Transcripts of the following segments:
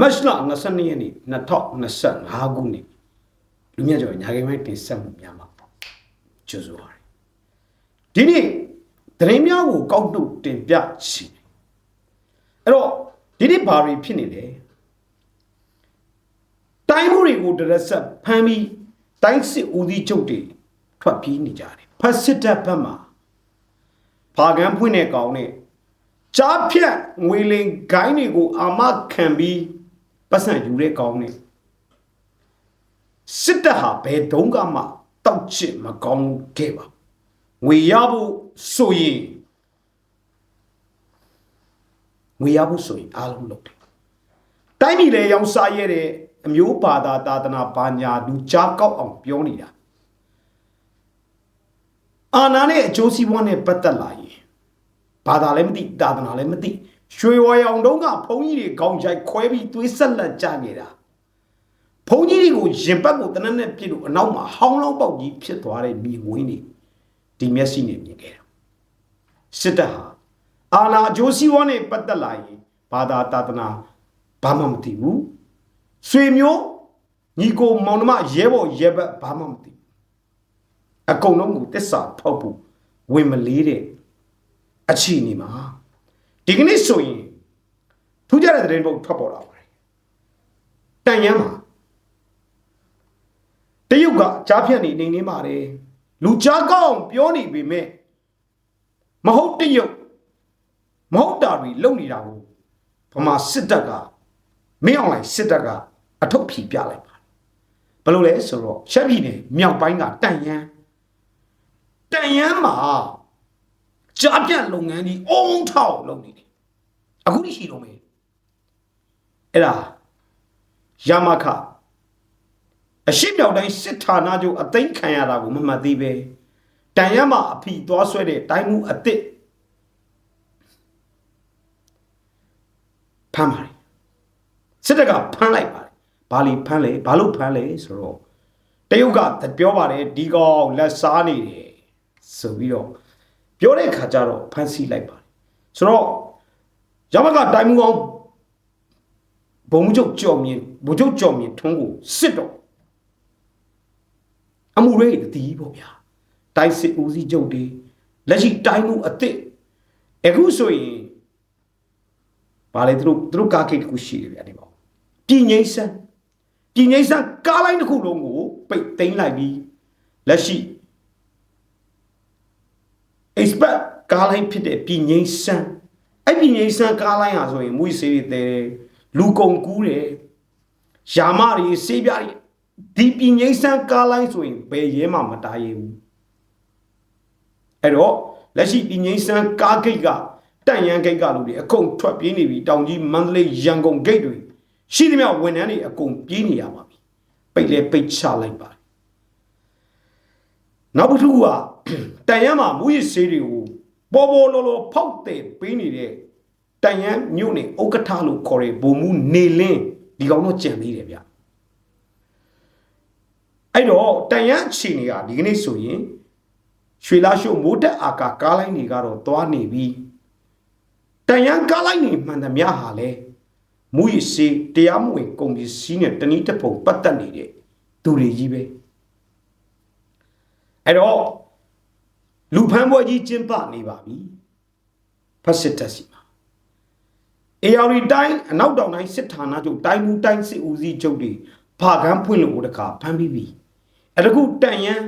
မတ်လ22ရက်နေ့2025ခုနှစ်လူမြတ်ကျော်ညာခိုင်မိုင်းတင်ဆက်မှုများမှာကျေးဇူးပါတယ်ဒီနေ့သတင်းများကိုကောက်တုတ်တင်ပြချင်တယ်အဲ့တော့ဒီနေ့ဘာတွေဖြစ်နေလဲတိုင်းမှုတွေကိုတရက်ဆက်ဖမ်းပြီးတိုင်းစစ်ဦးစီးချုပ်တွေထွက်ပြေးနေကြတယ်ဖက်စစ်တပ်ဘက်မှာဖာကန်ဖွင့်တဲ့ကောင်နဲ့ကြားဖြတ်ငွေလင်ဂိုင်းတွေကိုအာမခံပြီး ပတ်စံယူတဲ့ကောင်နဲ့စစ်တပ်ဟာဘယ်တုန်းကမှတောက်ချစ်မကောင်းခဲ့ပါငွေရဖို့ဆိုရင်ငွေရဖို့ဆိုရင်အားလုံးလုပ်တယ်တိုင်းပြည်လည်းရောင်းစားရတဲ့အမျိုးဘာသာသာသနာဘာညာလူကြားကောက်အောင်ပြောနေတာအာနာနဲ့အကျိုးစီးပွားနဲ့ပတ်သက်လာရင်ဘာသာလည်းမသိသာသနာလည်းမသိ ရွှေဝါရောင်တုံးကဘုန်းကြီးတွေခေါင်းချိုက်ခွဲပြီးသွေးဆက်လက်ကြနေတာဘုန်းကြီးတွေကိုရင်ပတ်ကိုတနက်နဲ့ပြစ်လို့အနောက်မှာဟောင်းလောင်းပေါက်ကြီးဖြစ်သွားတဲ့မြေဝင်းတွေဒီမျက်စိနဲ့မြင်ခဲ့တာစစ်တပ်ဟာအာနာအကျိုးစီးပွားနဲ့ပတ်သက်လာရင်ဘာသာသာသနာဘာမှမသိဘူးဆွေမျိုးညီကိုမောင်နှမရဲဘော်ရဲဘက်ဘာမှမသိဘူးအကုန်လုံးကိုတစ္ဆာဖောက်ဖို့ဝင်မလေးတဲ့အခြေအနေမှာ ဒီကနေ့ဆိုရင်ထူးခြားတဲ့သတင်းပုတ်ထွက်ပေါ်လာပါတယ်တန်ရမ်းမှာတရုတ်ကကြားဖြတ်နေနေနေပါတယ်လူကြားကောင်းပြောနေပေမဲ့မဟုတ်တရုတ်မဟုတ်တာတွေလုပ်နေတာကိုဗမာစစ်တပ်ကမင်းအောင်လိုက်စစ်တပ်ကအထုပ်ဖြီပြလိုက်ပါတယ်ဘယ်လိုလဲဆိုတော့ရှက်ပြည်နယ်မြောက်ပိုင်းကတန်ရမ်းတန်ရမ်းမှာ ကြားပြတ်လုပ်ငန်းကြီးအုံထောက်လုပ်နေတယ်အခုတိရှိတော့မယ်အဲ့ဒါယမခအရှိမြောက်တိုင်းစစ်ဌာနချုပ်အသိမ်းခံရတာကိုမမှတ်သေးပဲတန်ရမ်းမှာအဖီသွားဆွဲတဲ့တိုင်းမှုအစ်စ်ဖမ်းပါတယ်စစ်တပ်ကဖမ်းလိုက်ပါတယ်ဘာလီဖမ်းလဲဘာလို့ဖမ်းလဲဆိုတော့တရုတ်ကပြောပါတယ်ဒီကောင်လက်စားနေတယ်ဆိုပြီးတော့ ပြောတဲ့ခါကျတော့ဖမ်းဆီးလိုက်ပါတယ်ဆိုတော့ရမကတိုင်းမှုအောင်ဘုံချုပ်ကြော်မြင်ဘုံချုပ်ကြော်မြင်ထွန်းကိုစစ်တော့အမှုရေးတည်ပေါ့ဗျာတိုင်းစစ်ဦးစီးချုပ်တွေလက်ရှိတိုင်းမှုအစ်စ်အခုဆိုရင်ဗာလေသူတို့သူတို့ကားကိတ်တစ်ခုရှိတယ်ဗျာဒီပေါ့ပြည်ငိမ့်ဆန်းပြည်ငိမ့်ဆန်းကားလိုင်းတစ်ခုလုံးကိုပိတ်သိမ်းလိုက်ပြီးလက်ရှိ expert ကားလိုင်းဖြစ်တဲ့ပြည်ငိမ့်ဆန်းအဲ့ပြည်ငိမ့်ဆန်းကားလိုင်းဟာဆိုရင်မွေးစေးတွေတဲတယ်လူကုန်ကူးတယ်ယာမတွေစေးပြားတွေဒီပြည်ငိမ့်ဆန်းကားလိုင်းဆိုရင်ဘယ်ရဲမှမတားရဘူးအဲ့တော့လက်ရှိပြည်ငိမ့်ဆန်းကားဂိတ်ကတန့်ရန်ဂိတ်ကလူတွေအကုန်ထွက်ပြေးနေပြီတောင်ကြီးမန္တလေးရန်ကုန်ဂိတ်တွေရှိသမျှဝန်ထမ်းတွေအကုန်ပြေးနေရပါပြီပိတ်လဲပိတ်ချလိုက်ပါတယ်နောက်တစ်ခုက တန်ရန်မှာမူရစ်ဆေးတွေကိုပေါ်ပေါ်လောလောဖောက်တဲ့ပေးနေတဲ့တန်ရန်မြို့နယ်ဥက္ကဋ္ဌလို့ခေါ်တဲ့ဗိုလ်မှူးနေလင်းဒီကောင်တော့ကြံသေးတယ်ဗျအဲ့တော့တန်ရန်အခြေအနေကဒီကနေ့ဆိုရင်ရွှေလာရှို့မိုးတက်အာကာကားလိုင်းတွေကတော့သွားနေပြီးတန်ရန်ကားလိုင်းတွေမှန်သမျှဟာလဲမူရစ်ဆေးတရားမဝင်ကုန်ပစ္စည်းနဲ့တနည်းတစ်ပုံပတ်သက်နေတဲ့သူတွေကြီးပဲအဲ့တော့ လူဖမ်းပွဲကြီးကျင်းပနေပါပြီဖက်စစ်တက်စီမှာအေယာရီတိုင်းအနောက်တောင်တိုင်းစစ်ဌာနချုပ်တိုင်းမူတိုင်းစစ်ဦးစီးချုပ်တွေဖာကန်းဖွင့်လို့တခါဖမ်းပြီးပြီအဲ့ဒါခုတန်ရန်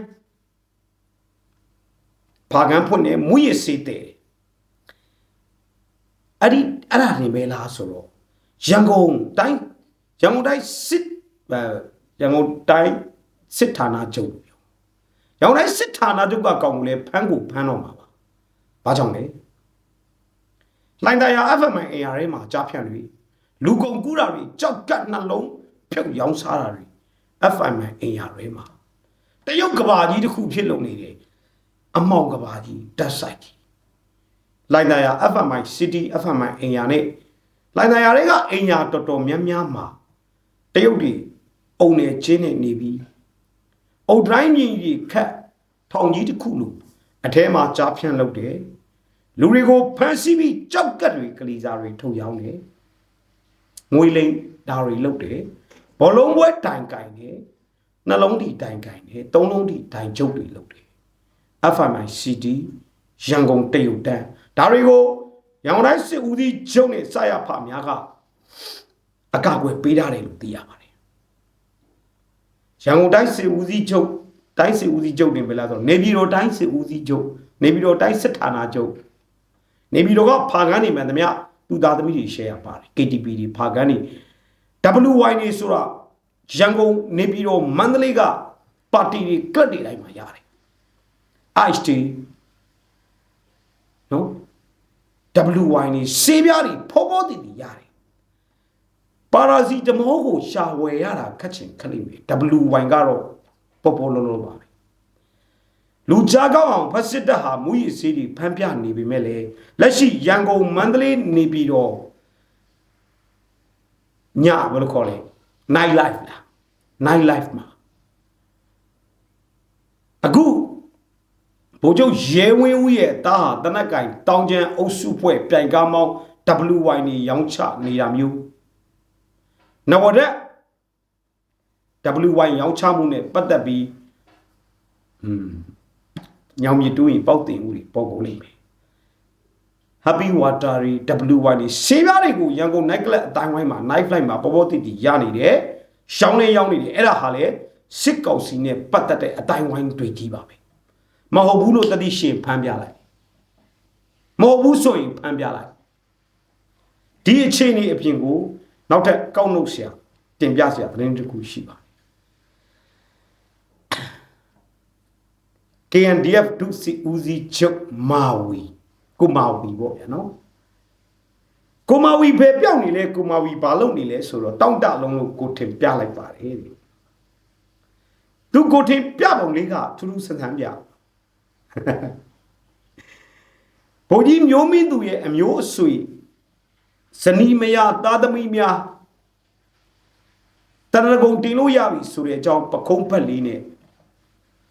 ဖာကန်းဖွင့်နေမူရစေးတဲ့အဲ့ဒီအဲ့ဒါနေပဲလားဆိုတော့ရန်ကုန်တိုင်းရန်ကုန်တိုင်းစစ်အဲရန်ကုန်တိုင်းစစ်ဌာနချုပ် ရောင်တိုင်းစစ်ဌာနချုပ်ကကောင်ကိုလည်းဖမ်းကိုဖမ်းတော့မှာပါ။ဘာကြောင့်လဲ။လိုင်တရာ FMI AR ထဲမှာကြားဖြန့်တွေလူကုန်ကူးတာတွေကြောက်ကတ်နှလုံးဖြုတ်ရောင်းစားတာတွေ FMI AR ထဲမှာတရုတ်ကဘာကြီးတစ်ခုဖြစ်လုံနေတယ်အမောက်ကဘာကြီးတက်ဆိုင်ကြီးလိုင်တရာ FMI City FMI AR နဲ့လိုင်တရာတွေကအိမ်ညာတော်တော်များများမှာတရုတ်တွေအုံနေချင်းနေနေပြီးအုတ်တိုင်းမြင်ကြီးခတ် ထောင်ကြီးတစ်ခုလို့အထဲမှာကြားဖြန့်လုပ်တယ်လူတွေကိုဖမ်းဆီးပြီးကြောက်ကတ်တွေကလေးစားတွေထုတ်ရောင်းတယ်ငွေလိမ်ဒါတွေလုပ်တယ်ဘောလုံးပွဲတိုင်ကင်တယ်နှလုံးထိတိုင်ကင်တယ်သုံးလုံးထိတိုင်ကျုပ်တွေလုပ်တယ် FMI CD ရန်ကုန်တရုတ်တန်းဒါတွေကိုရန်ကုန်တိုင်းစစ်ဦးစီးချုပ်နဲ့စရဖများကအကကွယ်ပေးထားတယ်လို့သိရပါတယ်ရန်ကုန်တိုင်းစစ်ဦးစီးချုပ် တိုင်းစစ်ဦးစီးချုပ်တင်ပဲလားဆိုတော့နေပြည်တော်တိုင်းစစ်ဦးစီးချုပ်နေပြည်တော်တိုင်းစစ်ဌာနချုပ်နေပြည်တော်ကဖာကန်းနေမှန်သမျှသူသားသမီးတွေ share ပါတယ် KTP တွေဖာကန်းနေ WY နေဆိုတာရန်ကုန်နေပြည်တော်မန္တလေးကပါတီတွေကလပ်တွေတိုင်းမှာရတယ် IHT နော် WY နေစေးပြားတွေဖောဖောတည်တည်ရတယ်ပါရာစီတမောကိုရှာဝယ်ရတာခက်ချင်ခက်လိမ့်မယ် WY ကတော့ ပေါ်ပေါ်လုံးလုံးပါပဲလူကြားကောင်းအောင်ဖက်စစ်တပ်ဟာမူရည်စေးတွေဖမ်းပြနေပေမဲ့လေလက်ရှိရန်ကုန်မန္တလေးနေပြည်တော်ညဘယ်လိုခေါ်လဲ night life လား night life မှာအခုဗိုလ်ချုပ်ရဲဝင်းဦးရဲ့တားဟာတနက်ကင်တောင်ကျန်အုပ်စုဖွဲ့ပြိုင်ကားမောင်း WY နေရောင်းချနေတာမျိုးနဝရက် WY ရောင်းချမှုနဲ့ပတ်သက်ပြီးอืมညောင်မြတူးရင်ပေါက်တင်မှုတွေပေါ်ကုန်လိမ့်မယ် Happy Water တွေ WY တွေဆေးပြားတွေကိုရန်ကုန် night club အတိုင်းဝိုင်းမှာ night flight မှာပေါ်ပေါ်တိတိရနေတယ်။ရှောင်းနေရောက်နေတယ်အဲ့ဒါဟာလေစစ်ကောင်စီနဲ့ပတ်သက်တဲ့အတိုင်းဝိုင်းတွေကြီးပါပဲ။မဟုတ်ဘူးလို့တတိရှင်ဖမ်းပြလိုက်။မဟုတ်ဘူးဆိုရင်ဖမ်းပြလိုက်။ဒီအခြေအနေအပြင်ကိုနောက်ထပ်ကောက်နှုတ်ဆရာတင်ပြဆရာသတင်းတစ်ခုရှိပါတယ်။ KNDF ဒုစီဦးစီးချုပ်မာဝီကိုမာဝီပေါ့ဗျာနော်ကိုမာဝီပဲပြောင်းနေလဲကိုမာဝီဘာလုပ်နေလဲဆိုတော့တောင့်တလုံးလို့ကိုထင်ပြလိုက်ပါတယ်တဲ့သူကိုထင်ပြပုံလေးကထူးထူးဆန်းဆန်းပြဘုန်းကြီးမျိုးမင်းသူရဲ့အမျိုးအဆွေဇနီးမယားသားသမီးများတရဂုံတင်လို့ရပြီဆိုတဲ့အကြောင်းပခုံးဖက်လေးနဲ့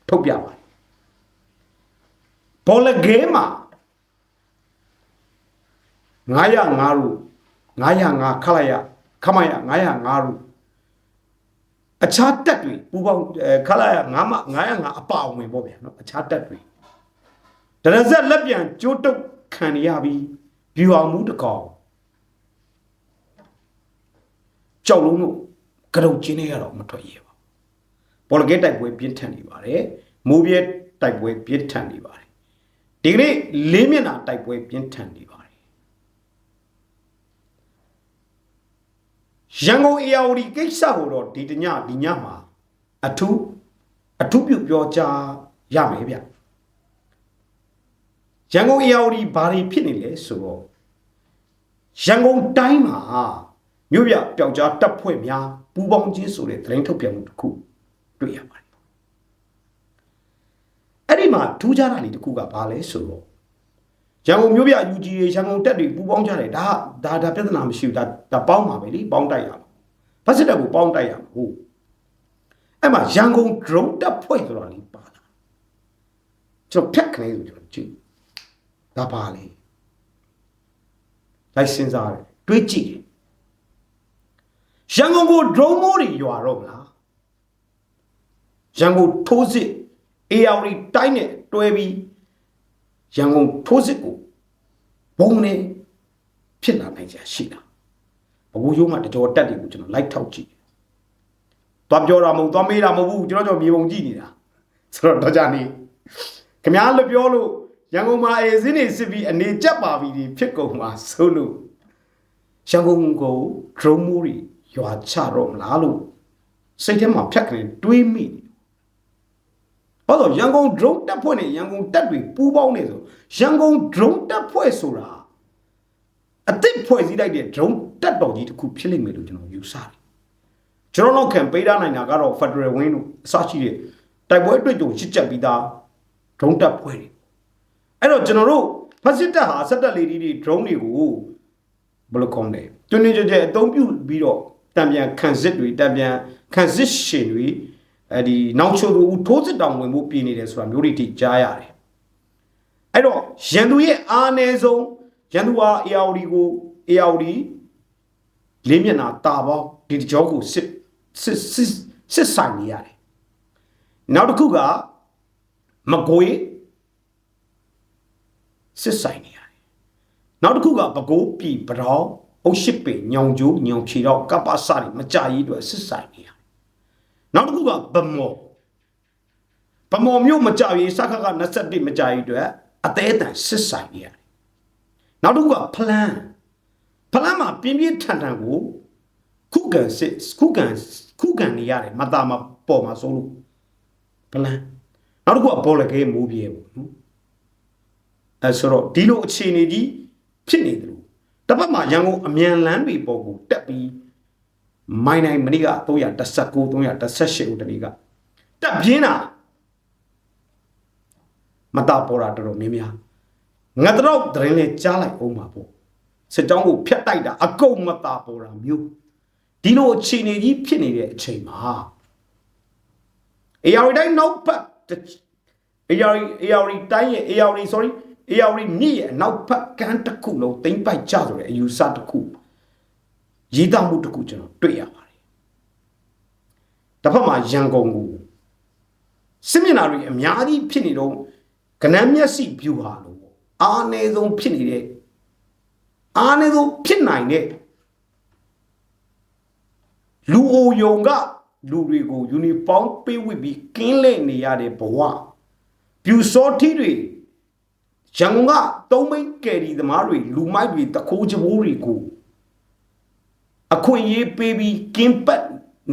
ထုတ်ပြပါတယ် ဘောလဂဲမှာ905ရု905ခလိုက်ရခမရ905ရုအခြားတက်တွေပူပေါင်းခလိုက်ရ9မ905အပါအဝင်ပေါ့ဗျာနော်အခြားတက်တွေဒရဇက်လက်ပြန်ကျိုးတုတ်ခံရပြီးဗျူအောင်မှုတကောင်ကြောက်လုံးတို့ကရုတ်ချင်းတွေကတော့မထွက်ရပါဘောလဂဲတိုက်ပွဲပြင်းထန်နေပါတယ်မိုးပြဲတိုက်ပွဲပြင်းထန်နေပါတယ် ဒီကနေ့လေးမျက်နှာတိုက်ပွဲပြင်းထန်နေပါတယ်ရန်ကုန်အေယာဝတီကိစ္စကိုတော့ဒီတညဒီညမှာအထူးအထူးပြုပြောကြားရမယ်ဗျရန်ကုန်အေယာဝတီဘာတွေဖြစ်နေလဲဆိုတော့ရန်ကုန်တိုင်းမှာမြို့ပြပျောက်ကြားတပ်ဖွဲ့များပူးပေါင်းခြင်းဆိုတဲ့သတင်းထုတ်ပြန်မှုတစ်ခုတွေ့ရပါတယ် အဲ့ဒီမှာထူးခြားတာလေးတစ်ခုကဘာလဲဆိုတော့ရန်ကုန်မြို့ပြ UG တွေရန်ကုန်တက်တွေပူပေါင်းကြတယ်ဒါဒါဒါပြဿနာမရှိဘူးဒါဒါပေါင်းပါပဲလीပေါင်းတိုက်ရမှာဘတ်စစ်တက်ကိုပေါင်းတိုက်ရမှာဟုတ်အဲ့မှာရန်ကုန် drone တက်ဖွဲ့ဆိုတာလေးပါလာကျွန်တော်ဖြတ်ခလေးဆိုကျွန်တော်ကြည့်ဒါပါလေလိုက်စဉ်းစားတယ်တွေးကြည့်တယ်ရန်ကုန်ကို drone မိုးတွေရွာတော့မလားရန်ကုန်ထိုးစစ် AR တိုင်းနဲ့တွဲပြီးရန်ကုန်ထိုးစစ်ကိုဘုံနဲ့ဖြစ်လာနိုင်ကြရှိတာဘကူရုံးမှာတကြောတက်တွေကိုကျွန်တော်လိုက်ထောက်ကြည့်သွားပြောတာမဟုတ်သွားမေးတာမဟုတ်ဘူးကျွန်တော်ကျွန်တော်မြေပုံကြည့်နေတာဆိုတော့တော့ကြနေခမားလို့ပြောလို့ရန်ကုန်မှာအေစင်းနေစစ်ပြီးအနေကျက်ပါပြီဒီဖြစ်ကုန်မှာဆိုလို့ရန်ကုန်ကို drone မိုးတွေရွာချတော့မလားလို့စိတ်ထဲမှာဖြတ်ကနေတွေးမိတယ် ဘာလို့ရန်ကုန် drone တပ်ဖွဲ့နဲ့ရန်ကုန်တပ်တွေပူးပေါင်းနေဆိုရန်ကုန် drone တပ်ဖွဲ့ဆိုတာအသစ်ဖွဲ့စည်းလိုက်တဲ့ drone တပ်တော်ကြီးတစ်ခုဖြစ်လိမ့်မယ်လို့ကျွန်တော်ယူဆတယ်ကျွန်တော်တို့ခံပေးထားနိုင်တာကတော့ Federal Wing တို့အစရှိတဲ့တိုက်ပွဲအတွက်ကြုံရှစ်ချက်ပြီးသား drone တပ်ဖွဲ့တွေအဲ့တော့ကျွန်တော်တို့ဖက်စစ်တပ်ဟာစက်တပ်လေဒီတွေ drone တွေကိုဘယ်လိုကောင်းလဲတွင်းတွင်းကြဲကြဲအသုံးပြုပြီးတော့တံပြန်ခံစစ်တွေတံပြန်ခံစစ်ရှင်တွေ အဲ့ဒီနောက်ချိုသူထိုးစစ်တောင်ဝင်ဖို့ပြင်နေတယ်ဆိုတာမျိုးတွေတိကြားရတယ်အဲ့တော့ရန်သူရဲ့အားအနည်းဆုံးရန်သူဟာ ARD ကို ARD လေးမျက်နှာတာပေါင်းဒီတကြောကိုစစ်စစ်စစ်စစ်ဆိုင်နေရတယ်နောက်တစ်ခုကမကွေးစစ်ဆိုင်နေရတယ်နောက်တစ်ခုကပကိုးပြည်ပတောင်းအုတ်ရှိပင်ညောင်ကျိုးညောင်ဖြီတော့ကပ္ပစတွေမကြရေးအတွက်စစ်ဆိုင်နေရတယ် နောက်တစ်ခုကဗမော်ဗမော်မြို့မကြရေးစခက21မကြရေးအတွက်အသေးအတန်စစ်ဆိုင်နေရတယ်နောက်တစ်ခုကဖလန်းဖလန်းမှာပြင်းပြင်းထန်ထန်ကိုခုခံစစ်ခုခံခုခံနေရတယ်မတာမပေါ်မှာစိုးလို့ဖလန်းနောက်တစ်ခုကဘောလကဲမိုးပြေပေါ့နော်အဲဆိုတော့ဒီလိုအခြေအနေကြီးဖြစ်နေတယ်လို့တစ်ပတ်မှာရန်ကုန်အမြန်လမ်းတွေပေါ်ကိုတက်ပြီး မိုင်းနိုင်မနေ့က319 318ဦးတနေ့ကတက်ပြင်းတာမတာပေါ်တာတော်တော်များများငါတော့ဒရင်လေးကြားလိုက်အောင်ပါပေါ့စစ်ကြောင်းကိုဖျက်တိုက်တာအကုန်မတာပေါ်တာမျိုးဒီလိုအခြေအနေကြီးဖြစ်နေတဲ့အချိန်မှာအေယာရီတိုင်းနောက်ပတ်အေယာရီအေယာရီတိုင်းရဲ့အေယာရီ sorry အေယာရီမြစ်ရဲ့နောက်ဖက်ကန်းတစ်ခုလုံးတိမ့်ပိုက်ကြဆိုတဲ့အယူဆတစ်ခု ရေးသားမှုတစ်ခုကျွန်တော်တွေ့ရပါတယ်တစ်ဖက်မှာရန်ကုန်ကိုစစ်မျက်နှာတွေအများကြီးဖြစ်နေတော့ကနန်းမျက်စိဖြူဟာလို့ပေါ့အားနေဆုံးဖြစ်နေတဲ့အားနေဆုံးဖြစ်နိုင်တဲ့လူအိုယုံကလူတွေကိုယူနီဖောင်းပေးဝတ်ပြီးကင်းလဲနေရတဲ့ဘဝပြူစောထီတွေရန်ကုန်ကသုံးမိတ်ကယ်ရီသမားတွေလူမိုက်တွေတခိုးချဘိုးတွေကို အခွင့်အရေးပေးပြီးကင်းပတ်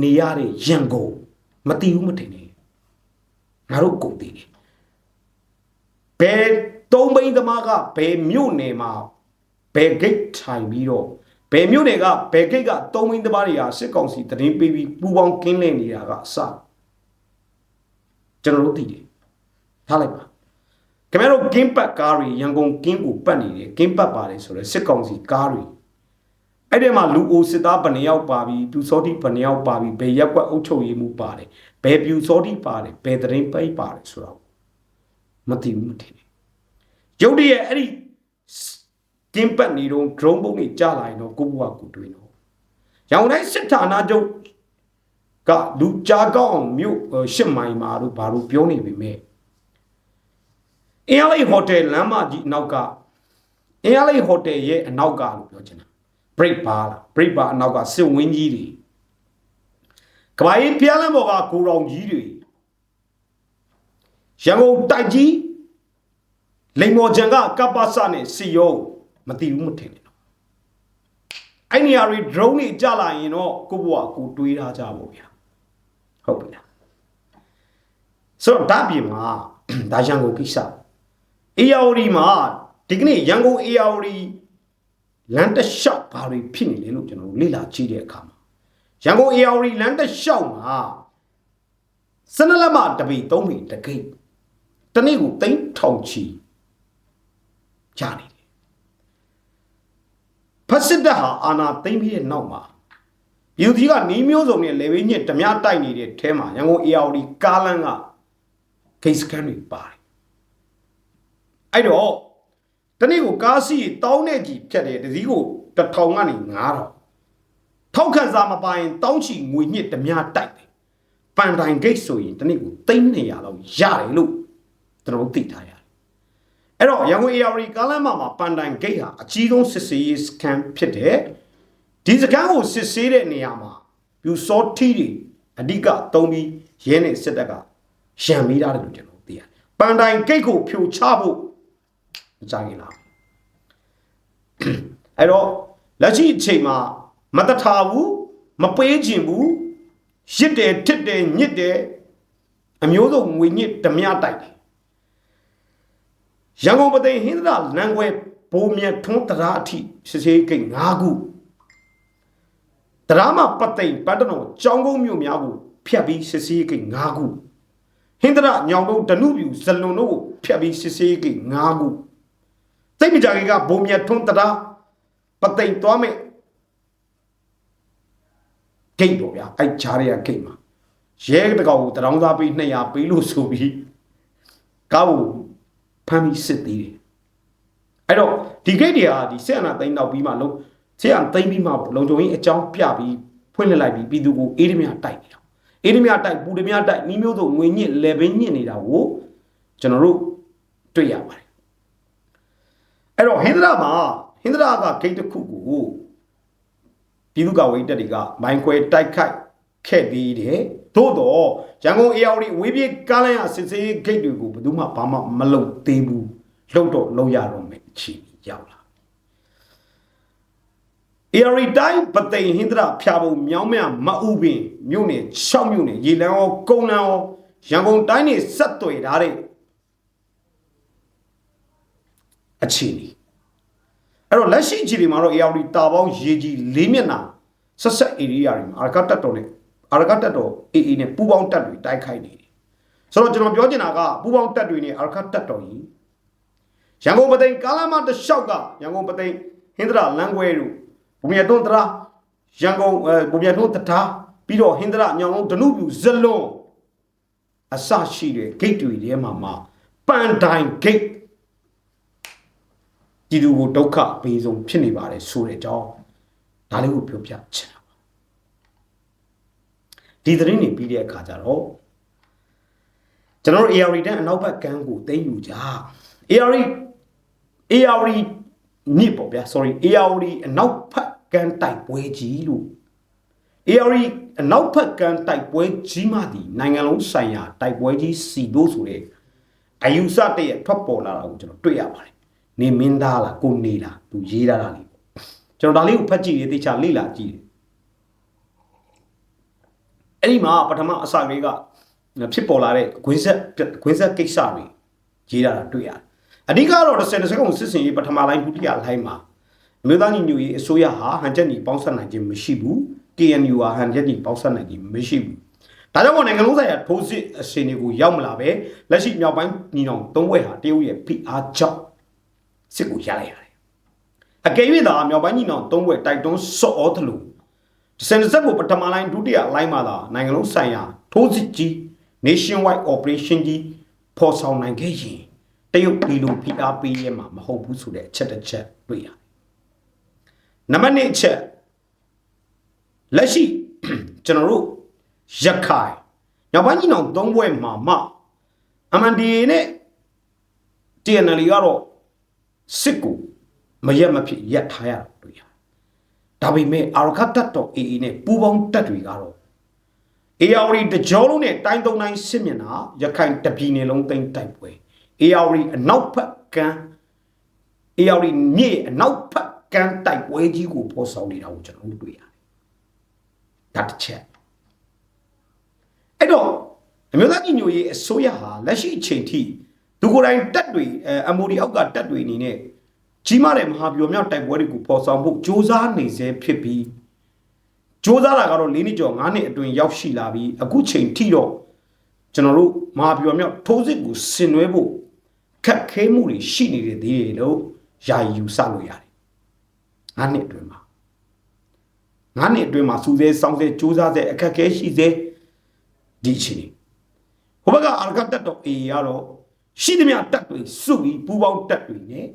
နေရတဲ့ရန်ကုန်မတီးဘူးမထင်နဲ့ငါတို့ကုန်တည်တယ်ဘယ်သုံးမိတ်သမားကဘယ်မြို့နယ်မှာဘယ်ဂိတ်ထိုင်ပြီးတော့ဘယ်မြို့နယ်ကဘယ်ဂိတ်ကသုံးမိတ်သမားတွေဟာစစ်ကောင်စီတရင်ပေးပြီးပူပေါင်းကင်းလဲနေတာကအစကျွန်တော်တို့သိတယ်ထားလိုက်ပါခင်ဗျားတို့ကင်းပတ်ကားတွေရန်ကုန်ကင်းကိုပတ်နေတယ်ကင်းပတ်ပါတယ်ဆိုတော့စစ်ကောင်စီကားတွေ အဲ့ဒီမှာလူအိုစစ်သားဘယ်နှယောက်ပါပြီပြူစောတိဘယ်နှယောက်ပါပြီဘယ်ရက်ကွက်အုပ်ချုပ်ရေးမှုပါတယ်ဘယ်ပြူစောတိပါတယ်ဘယ်တရင်ပိတ်ပါတယ်ဆိုတော့မသိဘူးမထင်ဘူးရုပ်တရက်အဲ့ဒီကင်းပတ်နေတော့ drone ပုံးတွေကြာလာရင်တော့ကိုဘွားကိုတွေးတော့ရောင်တိုင်းစစ်ဌာနချုပ်ကလူကြားကောင်းအောင်မြို့ရှစ်မိုင်မှာတို့ဘာလို့ပြောနေပြီမဲ့အင်းလေးဟိုတယ်လမ်းမကြီးအနောက်ကအင်းလေးဟိုတယ်ရဲ့အနောက်ကလို့ပြောချင်တာ break bar လား break bar အနောက်ကစစ်ဝင်းကြီးတွေကဘာကြီးပြားလမ်းပေါ်ကကိုတော်ကြီးတွေရန်ကုန်တိုက်ကြီးလိန်မော်ချံကကပ္ပစနဲ့စီယုံမတိဘူးမထင်နဲ့အဲ့နေရာတွေ drone တွေကြလာရင်တော့ကိုဘွားကိုတွေးထားကြပါဗျာဟုတ်ပြီလားဆိုတော့ဒါပြင်မှာဒါရန်ကုန်ကိစ္စအေယာဝတီမှာဒီကနေ့ရန်ကုန်အေယာဝတီ လမ်းတစ်လျှောက်ဘာတွေဖြစ်နေလဲလို့ကျွန်တော်လေ့လာကြည့်တဲ့အခါမှာရန်ကုန်အေယာဝတီလမ်းတစ်လျှောက်မှာစနလက်မတပေသုံးပေတကိတ်တနေ့ကိုသိန်းထောင်ချီကြနေတယ်ဖက်စစ်တပ်ဟာအာနာသိမ့်ပြီးတဲ့နောက်မှာယူသီကနီးမျိုးစုံနဲ့လေဝင်းညစ်ဓမြတိုက်နေတဲ့အဲမှာရန်ကုန်အေယာဝတီကားလမ်းကဂိတ်စကန်တွေပါတယ်အဲ့တော့ တနေ့ကိုကားစီတောင်းတဲ့ကြီးဖြတ်တယ်တစည်းကိုတစ်ထောင်ကနေ9000ထောက်ခံစာမပိုင်တောင်းချီငွေညစ်ဓမြတိုက်တယ်ပန်တိုင်ဂိတ်ဆိုရင်တနေ့ကို300လောက်ရတယ်လို့ကျွန်တော်သိထားရတယ်အဲ့တော့ရန်ကုန် AR ကားလမ်းမှာပန်တိုင်ဂိတ်ဟာအကြီးဆုံးစစ်စေးရေးစခန်းဖြစ်တယ်ဒီစခန်းကိုစစ်ဆေးတဲ့နေရာမှာပြူစောထီတွေအဓိကသုံးပြီးရဲနဲ့စစ်တပ်ကရံမိတာလို့ကျွန်တော်သိရတယ်ပန်တိုင်ဂိတ်ကိုဖြိုချဖို့ မကြခင်လားအဲ့တော့လက်ရှိအချိန်မှာမတထားဘူးမပေးခြင်းဘူးရစ်တယ်ထစ်တယ်ညစ်တယ်အမျိုးစုံငွေညစ်ဓမြတိုက်တယ်ရန်ကုန်ပသိမ်ဟင်းသာလမ်းခွဲဘိုးမြတ်ထွန်းတရားအထိစစ်စေးကိတ်၅ခုတရားမှာပသိမ်ပတ္တနောကြောင်းကုန်းမြို့များကိုဖျက်ပြီးစစ်စေးကိတ်၅ခုဟင်းသရညောင်တုံးဒနုပြူဇလွန်တို့ကိုဖျက်ပြီးစစ်စေးကိတ်၅ခု သိမကြခင်ကဘိုးမြတ်ထွန်းတရားပသိမ်သွားမဲ့ဂိတ်ပေါ့ဗျာအဲ့ဂျားတွေကဂိတ်မှာရဲတကောင်ကိုတရောင်းသားပေး200ပေးလို့ဆိုပြီးကားကိုဖမ်းပြီးစစ်သေးတယ်အဲ့တော့ဒီဂိတ်တွေဟာဒီဆက်အနာသိမ်းနောက်ပြီးမှလုံးစစ်အောင်သိမ့်ပြီးမှလုံခြုံရေးအကြောင်းပြပြီးဖွင့်လှစ်လိုက်ပြီးပြည်သူကိုအေးဒမြတိုက်နေတာအေးဒမြတိုက်ပူဒမြတိုက်နီးမျိုးစုံငွေညစ်လေဘင်းညစ်နေတာကိုကျွန်တော်တို့တွေ့ရပါတယ် အဲ့တော့ဟင်္ဒရာမှာဟင်္ဒရာကဂိတ်တစ်ခုကိုပြည်သူ့ကာဝေးတပ်တွေကမိုင်းခွဲတိုက်ခိုက်ခဲ့သေးတယ်သို့တော့ရန်ကုန်အေယာဝတီဝေးပြေးကားလိုင်းရစစ်စေးဂိတ်တွေကိုဘယ်သူမှဘာမှမလုပ်သေးဘူးလှုပ်တော့လှုပ်ရတော့မယ်အခြေအနေရောက်လာ ARI တိုင်းပသိမ်ဟင်္ဒရာဖြာပုံမြောင်းမြမအူပင်မြို့နယ်6မြို့နယ်ရေလန်းရောကုန်းလန်းရောရန်ကုန်တိုင်းနေဆက်သွယ်ထားတဲ့ အခြေအနေအဲ့တော့လက်ရှိအခြေအနေမှာတော့ ARI တာပေါင်းရေကြီး၄မျက်နှာဆက်ဆက် area တွေမှာအာရကတက်တော်နဲ့အာရကတက်တော် AA နဲ့ပူပေါင်းတက်တွေတိုက်ခိုက်နေတယ်ဆိုတော့ကျွန်တော်ပြောချင်တာကပူပေါင်းတက်တွေနဲ့အာရကတက်တော်ကြီးရန်ကုန်ပသိမ်ကားလမ်းမတစ်လျှောက်ကရန်ကုန်ပသိမ်ဟင်္ဒရာလမ်းခွဲတို့ဘုံမြတ်တွန်းတရာရန်ကုန်အဲဘုံမြတ်တွန်းတတာပြီးတော့ဟင်္ဒရာညောင်လုံးဒနုပြူဇလွန်အစရှိတဲ့ဂိတ်တွေထဲမှာမှပန်တိုင်းဂိ တ်ဒီလူကိုဒုက္ခပေးဆုံးဖြစ်နေပါတယ်ဆိုတဲ့အကြောင်းဒါလေးကိုပြောပြချင်တာပါဒီသတင်းတွေပြီးတဲ့အခါကျတော့ကျွန်တော်တို့ AR တန်းအနောက်ဘက်ကန်းကိုသိမ်းယူကြ AR AR မြစ်ပေါ့ဗျာ sorry AR အနောက်ဘက်ကန်းတိုက်ပွဲကြီးလို့ AR အနောက်ဘက်ကန်းတိုက်ပွဲကြီးမှဒီနိုင်ငံလုံးဆိုင်ရာတိုက်ပွဲကြီးစီလို့ဆိုတဲ့အယူဆတည်းထွက်ပေါ်လာတာကိုကျွန်တော်တွေ့ရပါတယ် နေမင်းသားလားကိုနေလားသူရေးထားတာလေးပေါ့ကျွန်တော်ဒါလေးကိုဖတ်ကြည့်ရေးသေချာလေ့လာကြည့်တယ်အဲ့ဒီမှာပထမအစကလေးကဖြစ်ပေါ်လာတဲ့ခွင်းဆက်ခွင်းဆက်ကိစ္စတွေရေးထားတာတွေ့ရတယ်အဓိကတော့30စက္ကန့်စစ်စင်ရေးပထမလိုင်းဒုတိယလိုင်းမှာအမျိုးသားညီညွတ်ရေးအစိုးရဟာဟန်ချက်ညီပေါင်းဆက်နိုင်ခြင်းမရှိဘူး TNU ဟာဟန်ချက်ညီပေါင်းဆက်နိုင်ခြင်းမရှိဘူးဒါကြောင့်မို့နိုင်ငံလုံးဆိုင်ရာထိုးစစ်အစီအစဉ်ကိုရောက်မလာပဲလက်ရှိမြောက်ပိုင်းညီနောင်သုံးဘွဲဟာတရုတ်ရဲ့ဖိအားကြောင့် စစ်ကိုရလိုက်ရတယ်အကယ်၍သာမြောက်ပိုင်းညီနောင်သုံးဘွဲတိုက်တွန်းစော့ဩသလိုစင်စက်ကိုပထမလိုင်းဒုတိယလိုင်းမှာသာနိုင်ငံလုံးဆိုင်ရာထိုးစစ်ကြီး nationwide operation ကြီးဖော်ဆောင်နိုင်ခဲ့ရင်တရုတ်ပြည်လိုဖိအားပေးရမှာမဟုတ်ဘူးဆိုတဲ့အချက်တစ်ချက်တွေ့ရတယ်။နံပါတ်1အချက်လက်ရှိကျွန်တော်တို့ရခိုင်ညောင်ပိုင်းကြီးနောင်သုံးဘွဲမှာမှ MNDA နဲ့ TNL ကတော့ စစ်ကိုမရက်မဖြစ်ရက်ထားရတာတွေ့ရတယ်။ဒါပေမဲ့အာရခတ်တပ်တော် AA နဲ့ပူးပေါင်းတပ်တွေကတော့ AR တကြောလုံးနဲ့တိုင်းသုံးတိုင်းစစ်မျက်နှာရခိုင်တပြည်နယ်လုံးသိမ်းတိုက်ပွဲ AR အနောက်ဘက်ကန်း AR မြစ်အနောက်ဘက်ကန်းတိုက်ပွဲကြီးကိုပေါ်ဆောင်နေတာကိုကျွန်တော်တို့တွေ့ရတယ်။ဒါတစ်ချက်အဲ့တော့အမျိုးသားညီညွတ်ရေးအစိုးရဟာလက်ရှိအချိန်ထိ သူကိုယ်တိုင်တက်တွေအ MOD အောက်ကတက်တွေအနေနဲ့ကြီးမားတဲ့မဟာဗျူဟာမြောက်တိုက်ပွဲတွေကိုပေါ်ဆောင်ဖို့စ조사နေစေဖြစ်ပြီးစ조사တာကတော့၄နှစ်ကျော်၅နှစ်အတွင်းရောက်ရှိလာပြီးအခုချိန်ထိတော့ကျွန်တော်တို့မဟာဗျူဟာမြောက်ထိုးစစ်ကိုဆင်နွှဲဖို့ခက်ခဲမှုတွေရှိနေတယ်သေးတယ်လို့ယာယီယူဆလို့ရတယ်၅နှစ်အတွင်းမှာ၅နှစ်အတွင်းမှာစူးစဲစောင်းစဲစ조사စဲအခက်ခဲရှိစေဒီအချိန်ဟိုဘက်ကအာရကတက်တော့အေရတော့ ရှိသမျှတက်တွေစုပြီးပူပေါင်းတက်တွေနဲ့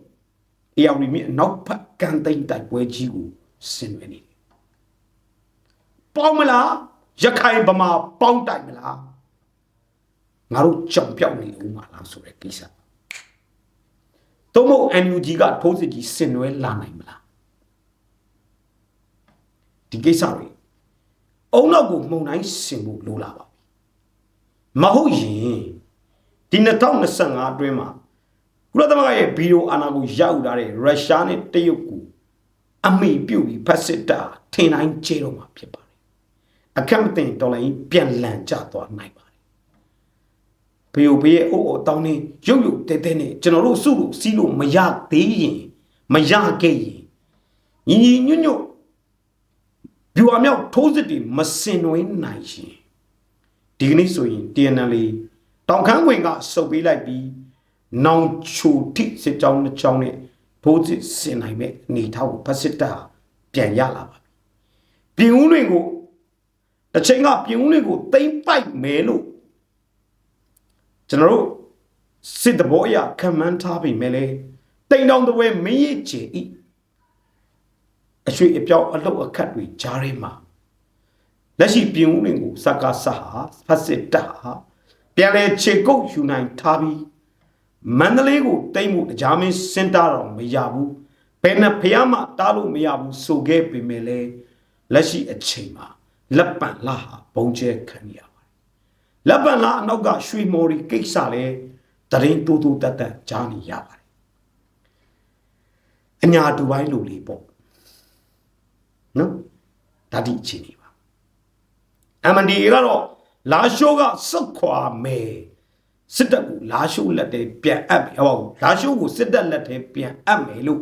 အေယာရီမြစ်နောက်ဖက်ကန်သိမ့်တိုက်ပွဲကြီးကိုဆင်နွှဲနေတယ်ပေါင်းမလားရခိုင်ဗမာပေါင်းတိုက်မလားငါတို့ကြောင်ပြောက်နေဦးမှာလားဆိုတဲ့ကိစ္စသို့မဟုတ် NUG ကထိုးစစ်ကြီးဆင်နွှဲလာနိုင်မလားဒီကိစ္စတွေအုံနောက်ကိုမှုန်တိုင်းဆင်ဖို့လိုလာပါပြီမဟုတ်ရင် ဒီ2025အတွင်းမှာကုလသမဂ္ဂရဲ့ဗီဒီယိုအာဏာကိုရောက်လာတဲ့ရုရှားနဲ့တရုတ်ကိုအမိပြုတ်ပြီးဖက်စစ်တာထင်တိုင်းကျေတော့မှာဖြစ်ပါတယ်အခက်မတင်တော်လိုင်းပြန်လန်ကျသွားနိုင်ပါတယ်ဘီယိုဘေးရဲ့အိုးအိုတောင်းနေရုပ်ရုပ်တဲတဲနဲ့ကျွန်တော်တို့စုလို့စီးလို့မရသေးရင်မရခဲ့ရင်ညီညီညွတ်ညွတ်ဗျူဟာမြောက်ထိုးစစ်တွေမစင်နွေးနိုင်ရှင်ဒီကနေ့ဆိုရင် TNL တောင်ခမ်းဝင်ကစုပ်ပေးလိုက်ပြီးနောင်ချိုထိစစ်ကြောင်းတစ်ကြောင်းနဲ့ထိုးစစ်ဆင်နိုင်မဲ့အနေထားကိုဖက်စစ်တပ်ပြန်ရလာပါပြီပြင်ဦးလွင်ကိုတစ်ချိန်ကပြင်ဦးလွင်ကိုတိမ့်ပိုက်မယ်လို့ကျွန်တော်တို့စစ်တဘောအရာခံမှန်းထားပြီမဲ့လေတိမ်တောင်တပွဲမင်းရချေဤအရွှေအပြောင်းအလုတ်အခတ်တွေကြားထဲမှာလက်ရှိပြင်ဦးလင်ကိုစက္ကဆဟာဖတ်စစ်တပ်ဟာ ပြန်လဲခြေကုပ်ယူနိုင်ထားပြီးမန္တလေးကိုတိတ်မှုတရားမင်းစင်တာတော့မရဘူးဘယ်နဲ့ဖျားမှတားလို့မရဘူးဆိုခဲ့ပေမဲ့လေလက်ရှိအချိန်မှာလက်ပံလာဟာဘုံကျဲခံရပါတယ်လက်ပံလာအနောက်ကရွှေမော်ရီကိစ္စလဲတရင်တူတူတက်တက်ကြားနေရပါတယ်အညာတူပိုင်းလူလေးပေါ့နော်ဒါဒီအခြေအနေပါ MND ကတော့ လာရှိုးကစုတ်ခွာမယ်စစ်တပ်ကိုလာရှိုးလက်ထဲပြန်အပ်မယ်ဟောလာရှိုးကိုစစ်တပ်လက်ထဲပြန်အပ်မယ်လို့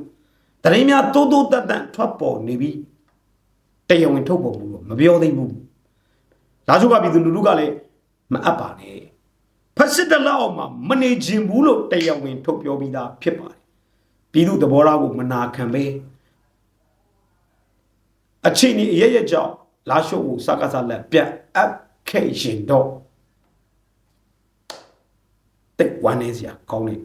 တရင်များတိုးတိုးတက်တက်ထွက်ပေါ်နေပြီးတရားဝင်ထုတ်ပေါ်မှုတော့မပြောသေးဘူးလာရှိုးကပြည်သူလူထုကလည်းမအပ်ပါနဲ့ဖက်စစ်တပ်လက်အောက်မှာမနေခြင်းဘူးလို့တရားဝင်ထုတ်ပြောပြီးသားဖြစ်ပါတယ်ပြည်သူသဘောထားကိုမနာခံပဲအချိန်ကြီးအရရက်ကြောင့်လာရှုပ်ကိုစကားစားလက်ပြတ်အပ် ခဲ့ရင်တော့တိတ်ဝမ်းနေစရာကောင်းတဲ့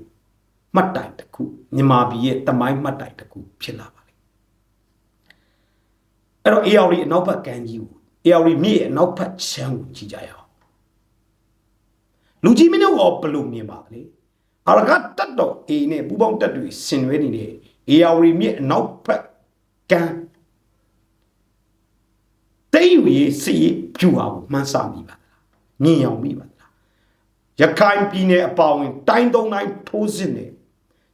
မှတ်တိုင်တစ်ခုမြန်မာပြည်ရဲ့တမိုင်းမှတ်တိုင်တစ်ခုဖြစ်လာပါလိမ့်အဲ့တော့ AR အနောက်ဘက်ကမ်းကြီးကို AR မြစ်ရဲ့အနောက်ဘက်ချမ်းကိုကြည့်ကြရအောင်လူကြီးမင်းတို့ကဘယ်လိုမြင်ပါလဲအရကတက်တော့ A နဲ့ပူပေါင်းတက်တွေဆင်နွှဲနေတဲ့ AR မြစ်အနောက်ဘက်ကမ်းတိတ် ယူရေးစီရေးဖြူအောင်မှန်းဆမိပါလားညင်အောင်မိပါလားရခိုင်ပြည်နယ်အပါအဝင်တိုင်းသုံးတိုင်းထိုးစစ်နေ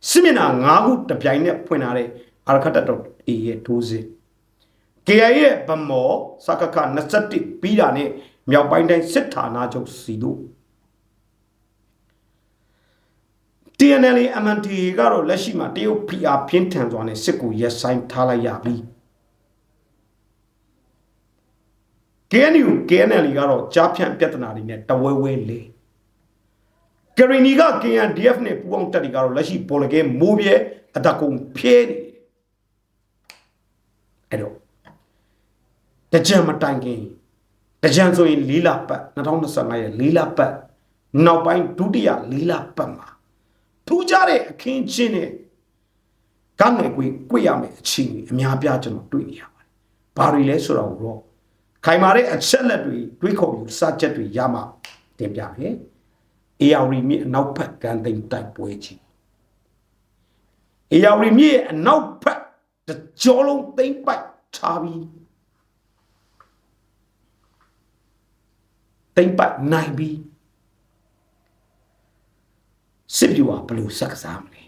စစ်မျက်နှာ၅ခုတပြိုင်နက်ဖွင့်ထားတဲ့အာရခတ်တော်အေရဲ့ထိုးစစ် KIA ရဲ့ဗမော်စကခ21ပြီးတာနဲ့မြောက်ပိုင်းတိုင်းစစ်ဌာနချုပ်စီတို့ TNL MNT ကတော့လက်ရှိမှာတရုတ် PR ပြင်းထန်စွာနဲ့စစ်ကူရက်ဆိုင်ထားလိုက်ရပြီ KNU KNL ကတော့ကြားဖြန့်ပြဿနာတွေနဲ့တဝဲဝဲလေးကရီနီက KNDF နဲ့ပူးပေါင်းတပ်တွေကတော့လက်ရှိပေါ်လကဲမိုးပြဲအတကုံဖျဲနေတယ်အဲ့တော့တကြံမတိုင်ခင်တကြံဆိုရင်၄လပတ်2025ရဲ့၄လပတ်နောက်ပိုင်းဒုတိယ၄လပတ်မှာထူးခြားတဲ့အခင်းချင်းနဲ့ကမ်းနယ်ကွေကွေရမယ်အချိန်ကြီးအများပြားကျွန်တော်တွေ့နေရပါတယ်။ဘာတွေလဲဆိုတော့တော့ ခိုင်မာတဲ့အချက်လက်တွေတွေးခေါ်ယူစချက်တွေရမှတင်ပြမယ်။ AR မြစ်အနောက်ဘက်ကန်သိမ်းတိုက်ပွဲကြီး AR မြစ်ရဲ့အနောက်ဘက်တကြောလုံးသိမ့်ပိုက်ထားပြီးသိမ့်ပိုက်နိုင်ပြီးစစ်ပြူဟာဘယ်လိုစက်ကစားမလဲ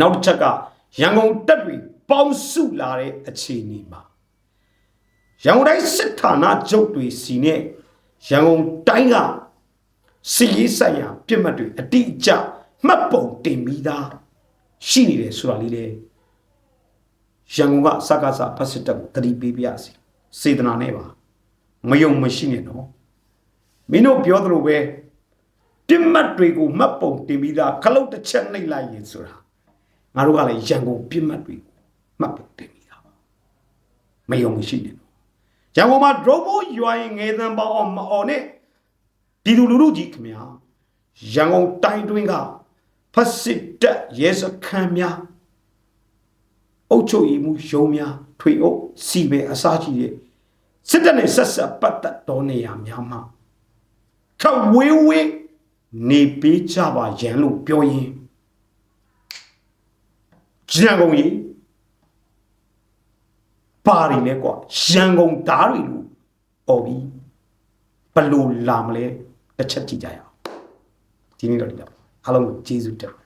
နောက်တစ်ချက်ကရန်ကုန်တပ်တွေပေါင်းစုလာတဲ့အခြေအနေမှာ ရန်ကုန်တိုင်းစစ်ဌာနချုပ်တွေစီနဲ့ရန်ကုန်တိုင်းကစီရေးဆိုင်ရာပြစ်မှတ်တွေအတိအကျမှတ်ပုံတင်ပြီးသားရှိနေတယ်ဆိုတာလေးလေရန်ကုန်ကစကားစားဖတ်စစ်တပ်ကိုတတိပေးပြရစီစေတနာနဲ့ပါမယုံမရှိနဲ့တော့မင်းတို့ပြောသလိုပဲပြစ်မှတ်တွေကိုမှတ်ပုံတင်ပြီးသားခလုတ်တစ်ချက်နှိပ်လိုက်ရင်ဆိုတာငါတို့ကလည်းရန်ကုန်ပြစ်မှတ်တွေကိုမှတ်ပုံတင်ပြီးသားမယုံမရှိနဲ့တော့ ရန်ကုန်မှာ drone မိုးရွာရင်ငယ်သံပေါအောင်မအောင်နဲ့ပြည်သူလူထုကြီးခင်ဗျာရန်ကုန်တိုင်းတွင်းကဖက်စစ်တပ်ရဲစခန်းများအုတ်ချုပ်ရီမှုရုံးများထွေအုပ်စီပဲအစားကြီးတဲ့စစ်တပ်နဲ့ဆက်ဆက်ပတ်သက်တော်နေရများမှာခဝေးဝေးနေပေးကြပါရန်လို့ပြောရင်ရန်ကုန်ကြီး ပါရီလဲကွာရန်ကုန်ဓားတွေလို့អော်ပြီးဘလို့လာမလဲတစ်ချက်ကြည့်ကြရအောင်ဒီနေ့တော့ဒီတော့အားလုံးကိုကျေးဇူးတင်ပါတယ်